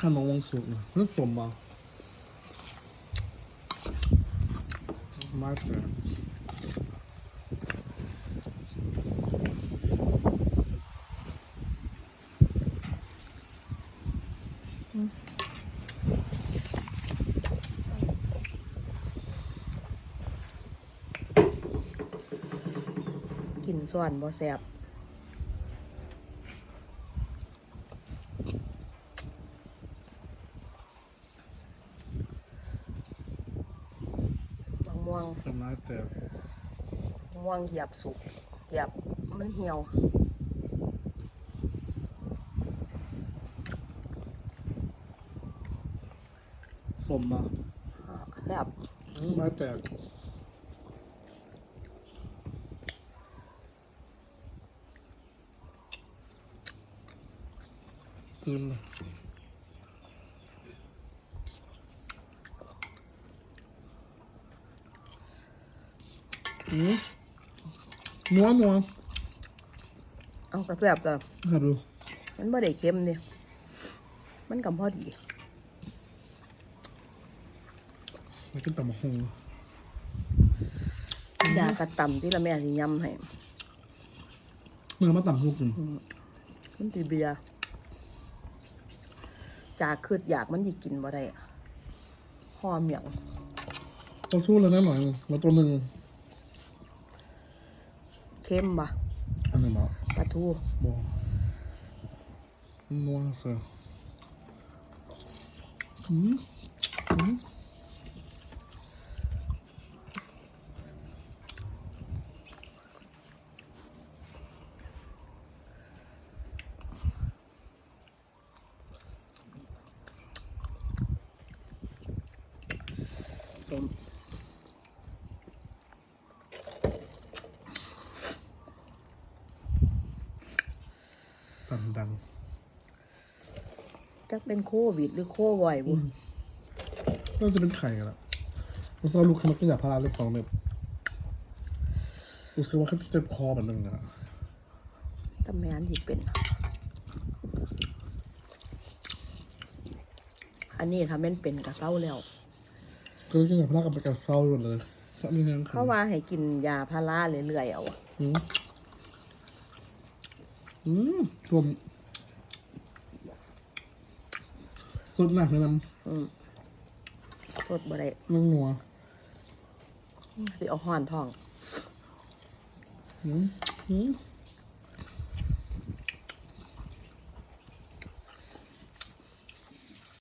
ขนมวงสุกนั่นสมบ่มาเจอกินส่วนบ่แซ่บมะม่วง ต้นไม้เจอมะม่วงเหยียบสุกเหยียบมันเหี่ยวสมบ่อ่าแบบไม้แตกซึมเลย อืมนัวนัวเอากระแซ่บแต่ครับดูมันบ่ได้เค็มเนี่ยมันกำพอดีมันกินตำบักหงยากระต่ำที่ละแม่สิยำให้เมื่อมาตำทุกอืมอืมมันตีเบียร์จากคืดอยากมันสิกินบ่ได้อะห่อเมียงต้องสู้แล้วนะหน่อยแล้วตัวหนึ่ง เค็มบ่อันหนึ่งบอกปลาทูบอกนัวเสืออืมอืมสม ตันดังจักเป็นโควิดหรือโควิดบุน่าจะเป็นไข่กันละรู้สึกว่าลูกค้ามันก็อยากพาราเล็กสองเม็ดรู้สึกว่าเขาจะเจ็บคอแบบนึงนะตำแมนที่เป็น อันนี้ถ้าแม่นเป็นกระเซ้าแล้วก็เลยอยากพารากับไปกับเศร้าหมดเลยถ้ามีเงินเขาว่าให้กินยาพาราเรื่อยๆเอา อะอืมอืมรวมสุดหนักเลยนะอืมสดบ่ได้นั่งนัวสิเอาห่อนท้องอืมอืม